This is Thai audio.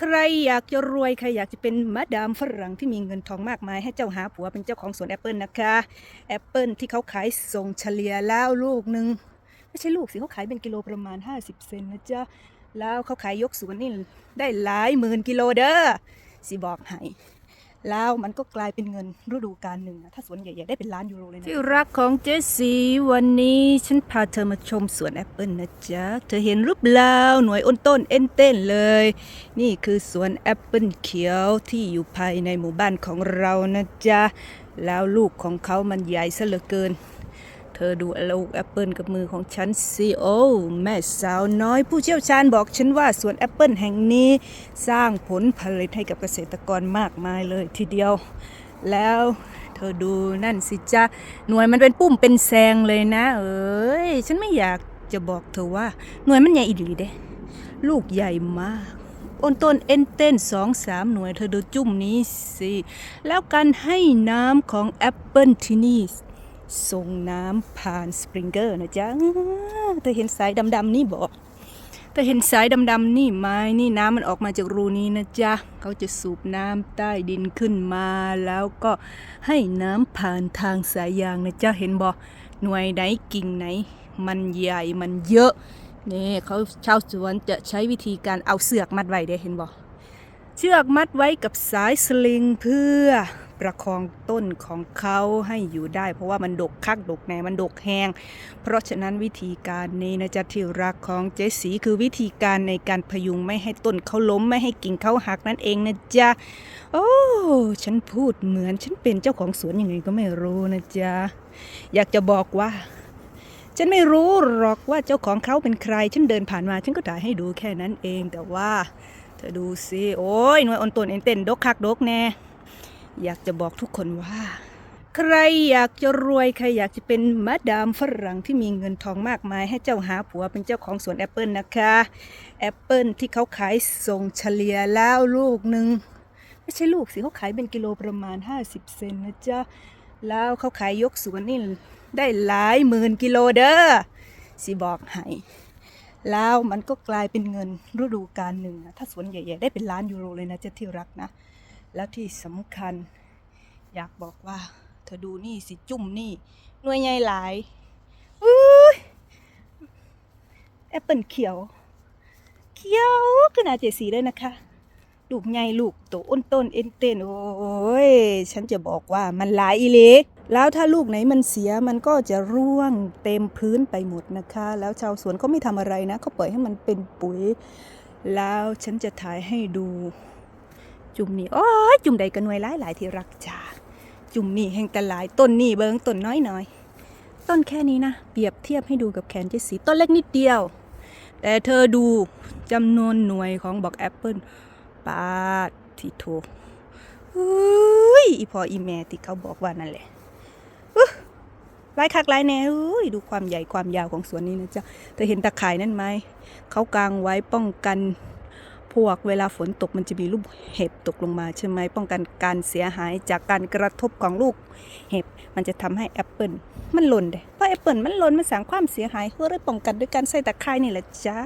ใครอยากจะรวย ใครอยากจะเป็นมาดามฝรั่งที่มีเงินทองมากมาย ให้เจ้าหาผัวเป็นเจ้าของสวนแอปเปิลนะคะแอปเปิลที่เขาขายส่งเฉลี่ยแล้วลูกหนึ่งไม่ใช่ลูกสิเขาขายเป็นกิโลประมาณ 50 เซนนะจ๊ะแล้วเขาขายยกสวนนี่ได้หลายหมื่นกิโลเด้อสิบอกให้ แล้วมันก็กลายเป็นเงินฤดูกาลหนึ่งนะถ้าสวนใหญ่ๆได้เป็นล้านยูโรเลยนะที่รักของเจสซี่วันนี้ฉันพาเธอมาชมสวนแอปเปิลนะจ๊ะ เธอเห็นรูปเปล่าหน่วยอ้นต้นเอ็นเต้นเลย นี่คือสวนแอปเปิลเขียวที่อยู่ภายในหมู่บ้านของเรานะจ๊ะ แล้วลูกของเขามันใหญ่ซะเหลือเกิน เธอดูลูกแอปเปิลกับมือของฉันสิโอแม่สาวน้อยผู้เชี่ยวชาญบอกฉันว่าสวนแอปเปิลแห่งนี้สร้างผลผลิตให้กับเกษตรกรมากมายเลยทีเดียว แล้วเธอดูนั่นสิจ้าหน่วยมันเป็นปุ้มเป็นแซงเลยนะ เอ้ยฉันไม่อยากจะบอกเธอว่าหน่วยมันใหญ่อีหลีเด้ ลูกใหญ่มากอ้นต้นเอ็นเต้นสองสามหน่วยเธอดูจุ่มนี้สิ แล้วการให้น้ำของแอปเปิลที่นี่ ส่งน้ำผ่านสปริงเกอร์นะจ๊ะเธอเห็นสายดำๆนี่บอกเธอเห็นสายดำๆนี่ไหมนี่น้ำมันออกมาจากรูนี้นะจ๊ะเขาจะสูบน้ำใต้ดินขึ้นมา แล้วก็ให้น้ำผ่านทางสายยางนะจ๊ะเห็นบอกหน่วยไหนกิ่งไหน มันใหญ่มันเยอะนี่เขาชาวสวนจะใช้วิธีการเอาเสือกมัดไว้ได้เห็นบอกเชือกมัดไว้กับสายสลิงเพื่อ ประคองต้นของเขาให้อยู่ได้ เพราะว่ามันดกคักดกแหนมันดกแหงเพราะฉะนั้นวิธีการนี้นะจ๊ะที่รักของเจสีคือวิธีการในการพยุงไม่ให้ต้นเขาล้มไม่ให้กิ่งเขาหักนั่นเองนะจ๊ะโอ้ฉันพูดเหมือนฉันเป็นเจ้าของสวนยังไงก็ไม่รู้นะจ๊ะอยากจะบอกว่าฉันไม่รู้หรอกว่าเจ้าของเขาเป็นใคร ฉันเดินผ่านมา ฉันก็ถ่ายให้ดูแค่นั้นเอง แต่ว่า เธอดูสิ โอ้ยหน่วยออนตนเอ็นเต้นดกคักดกแน่ อยากจะบอกทุกคนว่า ใครอยากจะรวยใครอยากจะเป็นมาดามฝรั่งที่มีเงินทองมากมาย ให้เจ้าหาผัวเป็นเจ้าของสวนแอปเปิลนะคะแอปเปิลที่เขาขายส่งเฉลี่ยแล้วลูกหนึ่งไม่ใช่ลูกสิเขาขายเป็นกิโลประมาณ 50 เซนนะจ๊ะแล้วเขาขายยกสวนนี่ได้หลายหมื่นกิโลเด้อสิบอกให้แล้วมันก็กลายเป็นเงินฤดูกาลหนึ่งอะถ้าสวนใหญ่ ๆ ได้เป็นล้านยูโรเลยนะเจ้าที่รักนะ แล้วที่สำคัญ อยากบอกว่า เธอดูนี่สิจุ่มนี่หน่วยใหญ่หลายอุ้ยแอปเปิลเขียว เขียวขนาดเจดสีเลยนะคะลูกใหญ่ลูกโตอ้นต้นเอ็นเต้นโอ้ยฉันจะบอกว่ามันหลายอีเล็ก แล้วถ้าลูกไหนมันเสียมันก็จะร่วงเต็มพื้นไปหมดนะคะ แล้วชาวสวนก็ไม่ทำอะไรนะเขาปล่อยให้มันเป็นปุ๋ย แล้วฉันจะถ่ายให้ดู จุ่มนี่โอ้ยจุ่มใดกันหน่วยหลายหลายที่รักจ้าจุ่มนี่แห่งแต่หลายต้นนี่เบิงต้นน้อยหน่อยต้นแค่นี้นะ เปรียบเทียบให้ดูกับแขนเจดสีต้นเล็กนิดเดียว แต่เธอดูจำนวนหน่วยของบอกแอปเปิลปาดที่โทอุ้ยอีพออีแม่ที่เขาบอกว่านั่นแหละหลายคักหลายแน่อุ้ยดูความใหญ่ความยาวของสวนนี้นะจ๊ะเธอเห็นตะข่ายนั่นไหมเขากางไว้ป้องกัน พวกเวลาฝนตกมันจะมีลูกเห็บตกลงมาใช่ไหมป้องกันการเสียหายจากการกระทบของลูกเห็บ มันจะทำให้แอปเปิลมันหล่นเด้เพราะแอปเปิลมันหล่นมันสร้างความเสียหายเพื่อได้ป้องกันด้วยการใส่ตะไคร่นี่แหละจ้า